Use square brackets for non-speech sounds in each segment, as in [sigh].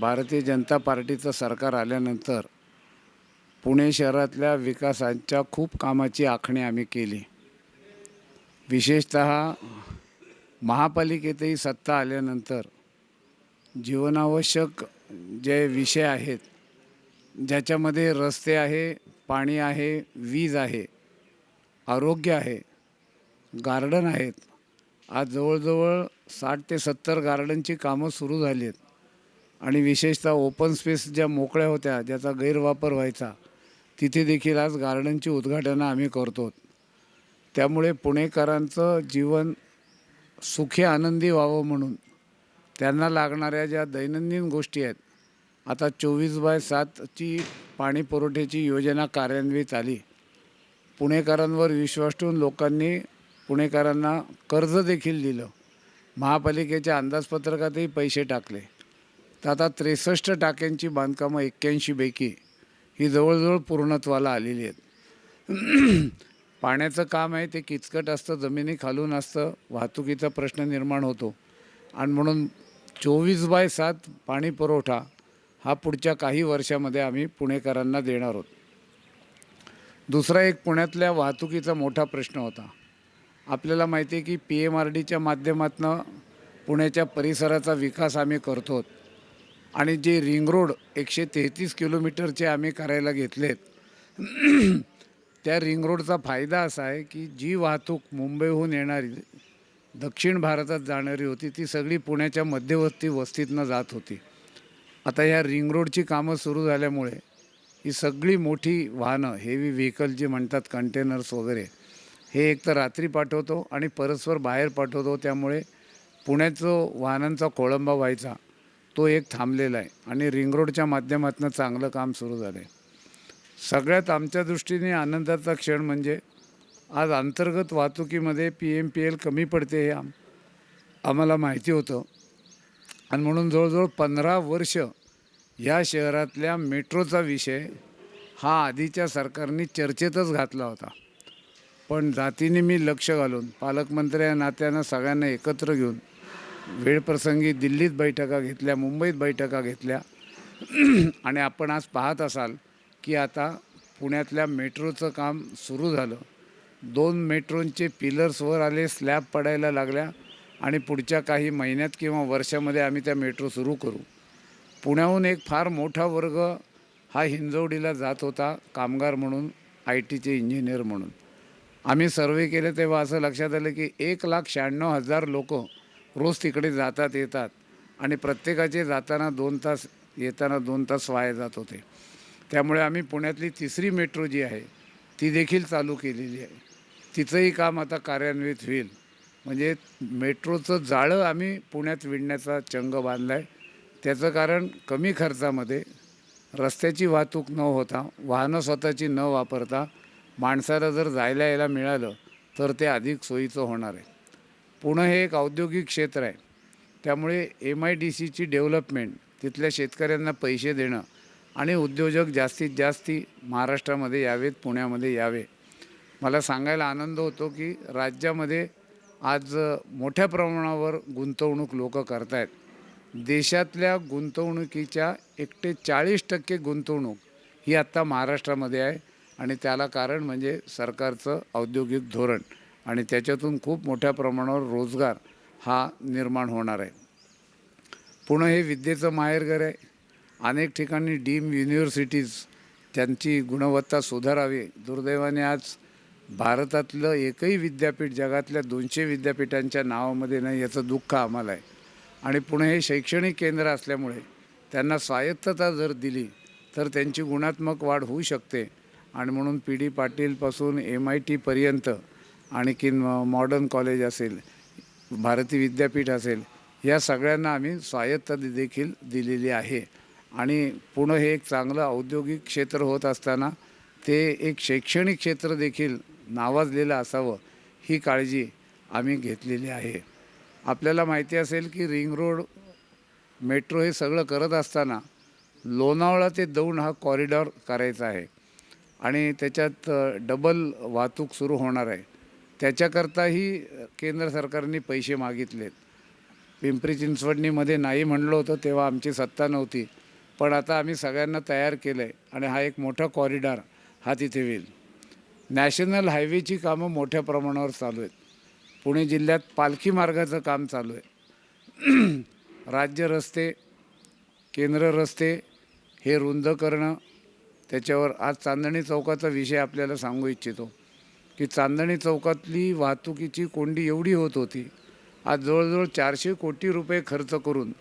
भारतीय जनता पार्टीचं सरकार आल्यानंतर पुणे शहरातल्या विकासाच्या खूप कामाची आखणी आम्ही केली. विशेषत महापालिकेतही सत्ता आल्यानंतर जीवनावश्यक जे विषय आहेत ज्याच्यामध्ये रस्ते आहे पाणी आहे वीज आहे आरोग्य आहे गार्डन आहेत आज जवळजवळ साठ ते सत्तर गार्डनची कामं सुरू झाली आहेत आणि विशेषतः ओपन स्पेस ज्या मोकळ्या होत्या ज्याचा गैरवापर व्हायचा तिथे देखील आज गार्डनची उद्घाटनं आम्ही करतो त्यामुळे पुणेकरांचं जीवन सुखी आनंदी व्हावं म्हणून त्यांना लागणाऱ्या ज्या दैनंदिन गोष्टी आहेत आता चोवीस बाय सातची पाणी पुरवठ्याची योजना कार्यान्वित आली. पुणेकरांवर विश्वास ठेवून लोकांनी पुणेकरांना कर्ज देखील दिलं. महापालिकेच्या अंदाजपत्रकातही पैसे टाकले. तर आता त्रेसष्ट टाक्यांची बांधकामं एक्क्याऐंशीपैकी ही जवळजवळ पूर्णत्वाला आलेली आहेत. [clears throat] पाण्याचं काम आहे ते किचकट असतं जमिनी खालून असतं वाहतुकीचा प्रश्न निर्माण होतो. आणि म्हणून चोवीस बाय सात पाणी पुरवठा हा पुढच्या काही वर्षामध्ये आम्ही पुणेकरांना देणार आहोत. दुसरा एक पुण्यातल्या वाहतुकीचा मोठा प्रश्न होता. आपल्याला माहिती आहे की पी एम आर डीच्या माध्यमातून पुण्याच्या परिसराचा विकास आम्ही करतो आणि जे रिंग रोड एकशे तेहतीस किलोमीटरचे आम्ही करायला घेतलेत [clears throat] त्या रिंग रोडचा फायदा असा आहे की जी वाहतूक मुंबईहून येणारी दक्षिण भारतात जाणारी होती ती सगळी पुण्याच्या मध्यवर्ती वस्तीतनं जात होती. आता ह्या रिंग रोडची कामं सुरू झाल्यामुळे ही सगळी मोठी वाहनं हेवी व्हेकल जी म्हणतात कंटेनर्स वगैरे हे एक तर रात्री पाठवतो आणि परस्पर बाहेर पाठवतो. त्यामुळे पुण्याचं वाहनांचा खोळंबा व्हायचा. तो एक थांबलेला आहे. आणि रिंग रोडच्या माध्यमातून चांगलं काम सुरू झालं आहे सगळ्यात आमच्या दृष्टीने आनंदाचा क्षण म्हणजे आज अंतर्गत वाहतुकीमध्ये पी एम पी एल कमी पडते हे आम आम्हाला माहिती होतं. आणि म्हणून जवळजवळ पंधरा वर्ष या शहरातल्या मेट्रोचा विषय हा आधीच्या सरकारने चर्चेतच घातला होता. पण जातीने मी लक्ष घालून पालकमंत्री या नात्यानं सगळ्यांना एकत्र घेऊन वेळप्रसंगी दिल्लीत बैठका घेतल्या मुंबईत बैठका घेतल्या. [clears throat] आणि आपण आज पाहत असाल की आता पुण्यातल्या मेट्रोचं काम सुरू झालं. दोन मेट्रोंचे पिलर्सवर आले स्लॅब पडायला लागल्या आणि पुढच्या काही महिन्यात किंवा वर्षामध्ये आम्ही त्या मेट्रो सुरू करू. पुण्याहून एक फार मोठा वर्ग हा हिंजवडीला जात होता कामगार म्हणून आय टीचे इंजिनियर म्हणून. आम्ही सर्वे केले तेव्हा असं लक्षात आलं की एक लाख शहाण्णव हजार लोक रोज तिकडे जातात येतात. आणि प्रत्येकाचे जाताना दोन तास येताना दोन तास वाया जात होते. त्यामुळे आम्ही पुण्यातली तिसरी मेट्रो जी आहे ती देखील चालू केलेली आहे. तिचंही काम आता कार्यान्वित होईल. म्हणजे मेट्रोचं जाळं आम्ही पुण्यात विणण्याचा चंग बांधला आहे त्याचं कारण कमी खर्चामध्ये रस्त्याची वाहतूक न होता वाहनं स्वतःची न वापरता माणसाला जर जायला यायला मिळालं तर ते अधिक सोयीचं होणार आहे. पुणे हे एक औद्योगिक क्षेत्र आहे. त्यामुळे एम आय डी सीची डेव्हलपमेंट तिथल्या शेतकऱ्यांना पैसे देणं आणि उद्योजक जास्तीत जास्ती महाराष्ट्रामध्ये यावेत पुण्यामध्ये यावे. मला सांगायला आनंद होतो की राज्यामध्ये आज मोठ्या प्रमाणावर गुंतवणूक लोक करतायत. देशातल्या गुंतवणुकीच्या एकटे चाळीस टक्के गुंतवणूक ही आत्ता महाराष्ट्रामध्ये आहे आणि त्याला कारण म्हणजे सरकारचं औद्योगिक धोरण. आणि त्याच्यातून खूप मोठ्या प्रमाणावर रोजगार हा निर्माण होणार आहे. पुणे हे विद्येचं माहेरघर आहे. अनेक ठिकाणी डीम युनिव्हर्सिटीज त्यांची गुणवत्ता सुधारावी. दुर्दैवाने आज भारतातलं एकही विद्यापीठ जगातल्या दोनशे विद्यापीठांच्या नावामध्ये नाही याचं दुःख आम्हाला आहे. आणि पुणे हे शैक्षणिक केंद्र असल्यामुळे त्यांना स्वायत्तता जर दिली तर त्यांची गुणात्मक वाढ होऊ शकते. आणि म्हणून पी डी पाटीलपासून एम आय टीपर्यंत आणखीन मॉडर्न कॉलेज असेल भारती विद्यापीठ असेल या सगळ्यांना आम्ही स्वायत्ता देखील दिलेली आहे. आणि पुणे हे एक चांगलं औद्योगिक क्षेत्र होत असताना ते एक शैक्षणिक क्षेत्र देखील नावाजलेलं असावं ही काळजी आम्ही घेतलेली आहे. आपल्याला माहिती असेल की रिंग रोड मेट्रो हे सगळं करत असताना लोणावळा ते दौंड हा कॉरिडॉर करायचा आहे. आणि त्याच्यात डबल वाहतूक सुरू होणार आहे. त्याच्याकरताही केंद्र सरकारने पैसे मागितलेत. पिंपरी चिंचवडणीमध्ये नाही म्हणलं होतं तेव्हा आमची सत्ता नव्हती. पण आता आम्ही सगळ्यांना तयार केलं आहे आणि हा एक मोठा कॉरिडॉर हा तिथे होईल. नॅशनल हायवेची कामं मोठ्या प्रमाणावर चालू आहेत. पुणे जिल्ह्यात पालखी मार्गाचं काम चालू आहे. [clears throat] राज्य रस्ते केंद्र रस्ते हे रुंद करणं त्याच्यावर आज चांदणी चौकाचा विषय आपल्याला सांगू इच्छितो. की चांदणी चौकातली वाहतुकीची कोंडी एवढी होत होती आज जवळजवळ चारशे कोटी रुपये खर्च करून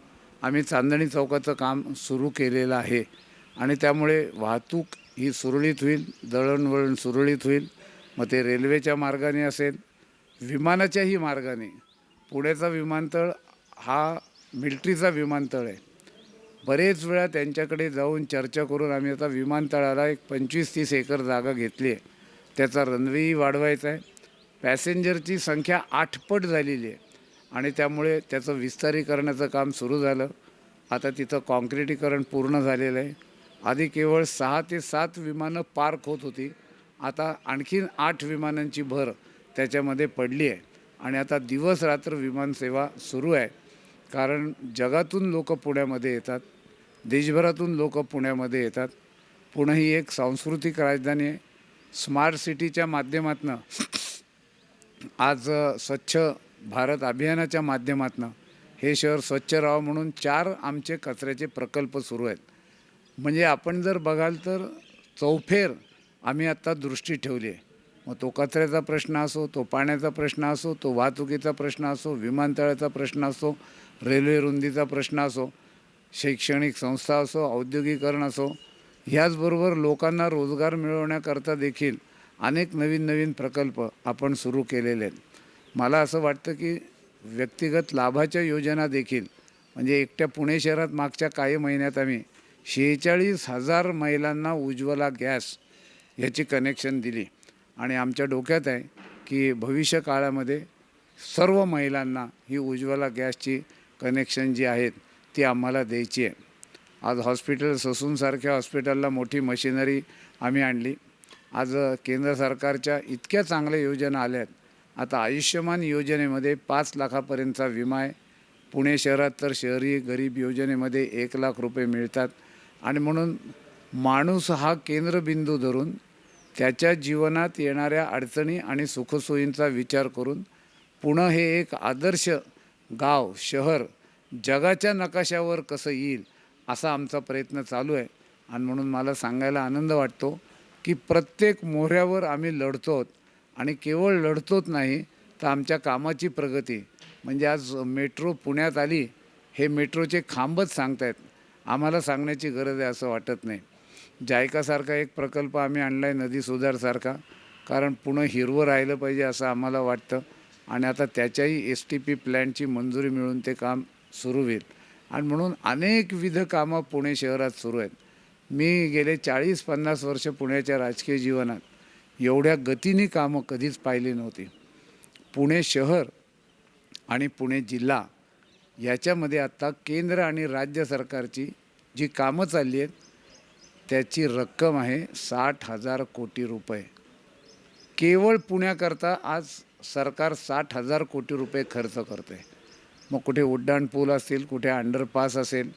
आम्ही चांदणी चौकाचं काम सुरू केलेलं आहे. आणि त्यामुळे वाहतूक ही सुरळीत होईल दळणवळण सुरळीत होईल. मग ते रेल्वेच्या मार्गाने असेल विमानाच्याही मार्गाने. पुण्याचा विमानतळ हा मिल्ट्रीचा विमानतळ आहे. बरेच वेळा त्यांच्याकडे जाऊन चर्चा करून आम्ही आता विमानतळाला एक पंचवीस तीस एकर जागा घेतली आहे. त्याचा रनवेही वाढवायचा आहे. पॅसेंजरची संख्या आठपट झालेली आहे. आणि त्यामुळे त्याचं विस्तारीकरणाचं काम सुरू झालं. आता तिथं काँक्रिटीकरण पूर्ण झालेलं आहे. आधी केवळ सहा ते सात विमानं पार्क होत होती. आता आणखीन आठ विमानांची भर त्याच्यामध्ये पडली आहे. आणि आता दिवस रात्र विमानसेवा सुरू आहे. कारण जगातून लोक पुण्यामध्ये येतात. देशभरातून लोक पुण्यामध्ये येतात. पुणे ही एक सांस्कृतिक राजधानी आहे. स्मार्ट सिटीच्या माध्यमातून आज स्वच्छ भारत अभियानाच्या माध्यमातून हे शहर स्वच्छ राहावं म्हणून चार आमचे कचऱ्याचे प्रकल्प सुरू आहेत. म्हणजे आपण जर बघाल तर चौफेर आम्ही आत्ता दृष्टी ठेवली आहे. मग तो कचऱ्याचा प्रश्न असो तो पाण्याचा प्रश्न असो तो वाहतुकीचा प्रश्न असो विमानतळाचा प्रश्न असो रेल्वे रुंदीचा प्रश्न असो शैक्षणिक संस्था असो औद्योगिकरण असो ह्याचबरोबर लोकांना रोजगार मिळवण्याकरता देखील अनेक नवीन नवीन प्रकल्प आपण सुरू केलेले आहेत. मला असं वाटतं की व्यक्तिगत लाभाच्या योजना देखील म्हणजे एकट्या पुणे शहरात मागच्या काही महिन्यात आम्ही शेहेचाळीस हजार महिलांना उज्ज्वला गॅस ह्याची कनेक्शन दिली. आणि आमच्या डोक्यात आहे की भविष्य काळामध्ये सर्व महिलांना ही उज्ज्वला गॅसची कनेक्शन जी आहेत ती आम्हाला द्यायची आहे. आज हॉस्पिटल ससूनसारख्या हॉस्पिटलला मोठी मशिनरी आम्ही आणली. आज केंद्र सरकारच्या इतक्या चांगल्या योजना आल्या आहेत आता आयुष्यमान योजनेमध्ये पाच लाखापर्यंतचा विमा आहे. पुणे शहरात तर शहरी गरीब योजनेमध्ये एक लाख रुपये मिळतात. आणि म्हणून माणूस हा केंद्रबिंदू धरून त्याच्या जीवनात येणाऱ्या अडचणी आणि सुखसोयींचा विचार करून पुणं हे एक आदर्श गाव शहर जगाच्या नकाशावर कसं येईल असा आमचा प्रयत्न चालू आहे. आणि म्हणून मला सांगायला आनंद वाटतो की प्रत्येक मोहऱ्यावर आम्ही लढतोत आणि केवळ लढतोच नाही तर आमच्या कामाची प्रगती. म्हणजे आज मेट्रो पुण्यात आली हे मेट्रोचे खांबच सांगतायत. आम्हाला सांगण्याची गरज आहे असं वाटत नाही. जायकासारखा एक प्रकल्प आम्ही आणला आहे नदी सुधारसारखा. कारण पुणे हिरवं राहिलं पाहिजे असं आम्हाला वाटतं. आणि आता त्याच्याही एस टी पी प्लॅनची मंजुरी मिळून ते काम सुरू होईल. आणि म्हणून अनेकविध कामं पुणे शहरात सुरू आहेत. मी गेले चाळीस पन्नास वर्ष पुण्याच्या राजकीय जीवनात एवढ्या गतीने कामं कधीच पाहिली नव्हती. पुणे शहर आणि पुणे जिल्हा याच्यामध्ये आत्ता केंद्र आणि राज्य सरकारची जी कामं चालली आहेत त्याची रक्कम आहे साठ हजार कोटी रुपये. केवळ पुण्याकरता आज सरकार साठ हजार कोटी रुपये खर्च करते मग कुठे उड्डाण पूल असतील कुठे अंडरपास असेल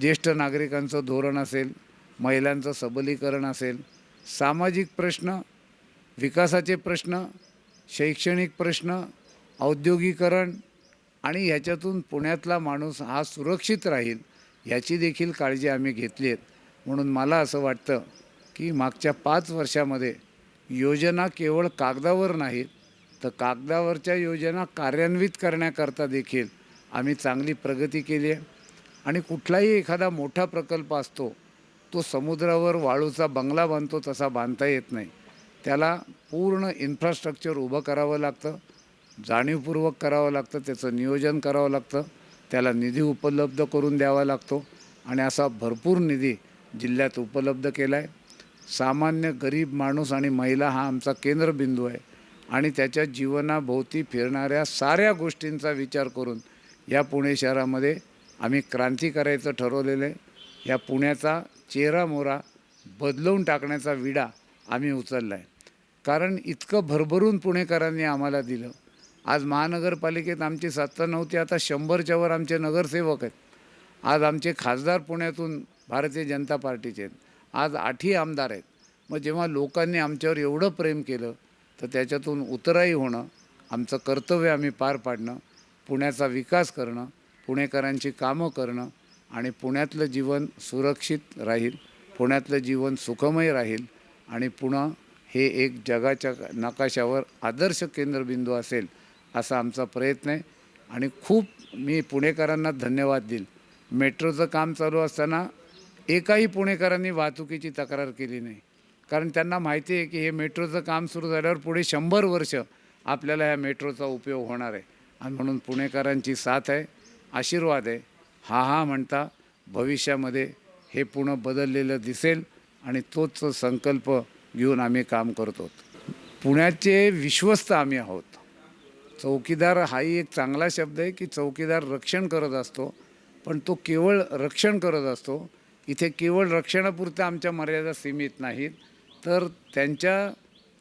ज्येष्ठ नागरिकांचं धोरण असेल महिलांचं सबलीकरण असेल सामाजिक प्रश्न विकासाचे प्रश्न शैक्षणिक प्रश्न औद्योगिकरण आणि ह्याच्यातून पुण्यातला माणूस हा सुरक्षित राहील ह्याची देखील काळजी आम्ही घेतली आहेत म्हणून मला असं वाटतं की मागच्या पाच वर्षामध्ये योजना केवळ कागदावर नाहीत तर कागदावरच्या योजना कार्यान्वित करण्याकरता देखील आम्ही चांगली प्रगती केली आहे. आणि कुठलाही एखादा मोठा प्रकल्प असतो तो समुद्रावर वाळूचा बंगला बांधतो तसा बांधता येत नाही. त्याला पूर्ण इन्फ्रास्ट्रक्चर उभं करावं लागतं जाणीवपूर्वक करावं लागतं त्याचं नियोजन करावं लागतं त्याला निधी उपलब्ध करून द्यावा लागतो. आणि असा भरपूर निधी जिल्ह्यात उपलब्ध केला आहे सामान्य गरीब माणूस आणि महिला हा आमचा केंद्रबिंदू आहे. आणि त्याच्या जीवनाभोवती फिरणाऱ्या साऱ्या गोष्टींचा विचार करून या पुणे शहरामध्ये आम्ही क्रांती करायचं ठरवलेलं आहे. या पुण्याचा चेहरामोरा बदलवून टाकण्याचा विडा आम्ही उचलला आहे. कारण इतकं भरभरून पुणेकरांनी आम्हाला दिलं. आज महानगरपालिकेत आमची सत्ता नव्हती आता शंभरच्या वर आमचे नगरसेवक आहेत. आज आमचे खासदार पुण्यातून भारतीय जनता पार्टीचे आहेत. आज आठही आमदार आहेत. मग जेव्हा लोकांनी आमच्यावर एवढं प्रेम केलं तर त्याच्यातून उतराई होणं आमचं कर्तव्य आम्ही पार पाडणं पुण्याचा विकास करणं पुणेकरांची कामं करणं आणि पुण्यातलं जीवन सुरक्षित राहील पुण्यातलं जीवन सुखमय राहील आणि पुणं हे एक जगाच्या नकाशावर आदर्श केंद्रबिंदू असेल असा आमचा प्रयत्न आहे. आणि खूप मी पुणेकरांना धन्यवाद देईल. मेट्रोचं काम चालू असताना एकाही पुणेकरांनी वाहतुकीची तक्रार केली नाही. कारण त्यांना माहिती आहे की हे मेट्रोचं काम सुरू झाल्यावर पुढे शंभर वर्ष आपल्याला ह्या मेट्रोचा उपयोग होणार आहे. आणि म्हणून पुणेकरांची साथ आहे आशीर्वाद आहे. हा हा म्हणता भविष्यामध्ये हे पुणं बदललेलं दिसेल आणि तोच संकल्प घेऊन आम्ही काम करतो पुण्याचे विश्वस्त आम्ही आहोत. चौकीदार हाही एक चांगला शब्द आहे की चौकीदार रक्षण करत असतो पण तो केवळ रक्षण करत असतो. इथे केवळ रक्षणापुरतं आमच्या मर्यादा सीमित नाहीत. तर त्यांच्या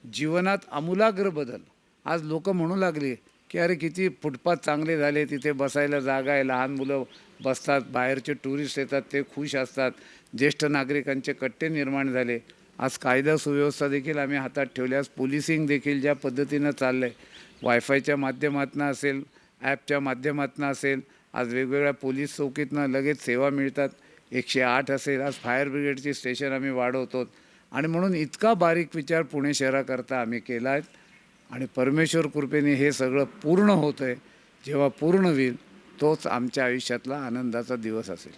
जीवनात आमूलाग्र बदल. आज लोक म्हणू लागली की अरे किती फुटपाथ चांगले झाले तिथे बसायला जागा आहे लहान मुलं बसतात बाहेरचे टुरिस्ट येतात ते खुश असतात. ज्येष्ठ नागरिकांचे कट्टे निर्माण झाले. आज कायदा सुव्यवस्था देखील आम्ही हातात ठेवल्यास पोलिसिंग देखील ज्या पद्धतीनं चाललं आहे वायफायच्या माध्यमातून असेल ॲपच्या माध्यमातून असेल आज वेगवेगळ्या पोलीस चौकीतनं लगेच सेवा मिळतात. एकशे आठ असेल. आज फायर ब्रिगेडची स्टेशन आम्ही वाढवतो. आणि म्हणून इतका बारीक विचार पुणे शहराकरता आम्ही केला आहे आणि परमेश्वर कृपेने हे सगळं पूर्ण होतं आहे जेव्हा पूर्ण होईल तोच आमच्या आयुष्यातला आनंदाचा दिवस असेल.